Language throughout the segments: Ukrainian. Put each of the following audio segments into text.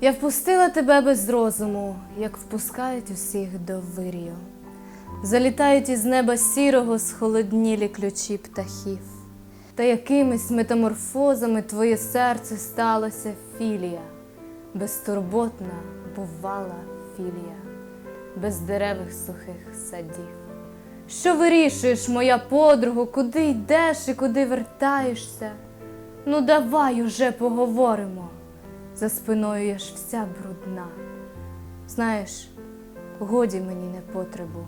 Я впустила тебе без розуму, як впускають усіх до вирію. Залітають із неба сірого схолоднілі ключі птахів. Та якимись метаморфозами твоє серце сталося філія, безтурботна бувала філія, без деревих сухих садів. Що вирішуєш, моя подруго, куди йдеш і куди вертаєшся? Ну, давай уже поговоримо. За спиною я ж вся брудна. Знаєш, годі мені не потребу,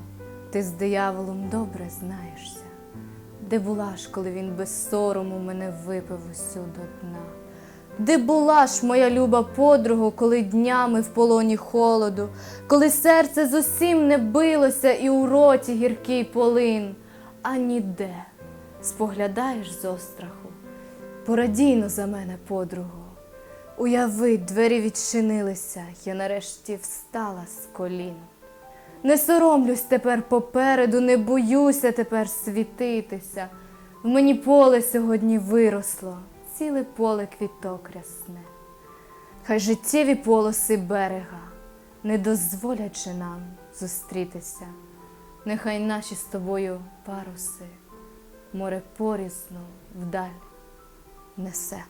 ти з дияволом добре знаєшся. Де була ж, коли він без сорому мене випив усю до дна? Де була ж моя люба подруга, коли днями в полоні холоду, коли серце зовсім не билося і у роті гіркий полин, а ніде споглядаєш з остраху. Порадійно за мене, подруго. Уяви, двері відчинилися, я нарешті встала з колін. Не соромлюсь тепер попереду, не боюся тепер світитися. В мені поле сьогодні виросло, ціле поле квіток рясне. Хай життєві полоси берега не дозволять нам зустрітися. Нехай наші з тобою паруси море порізно вдаль несе.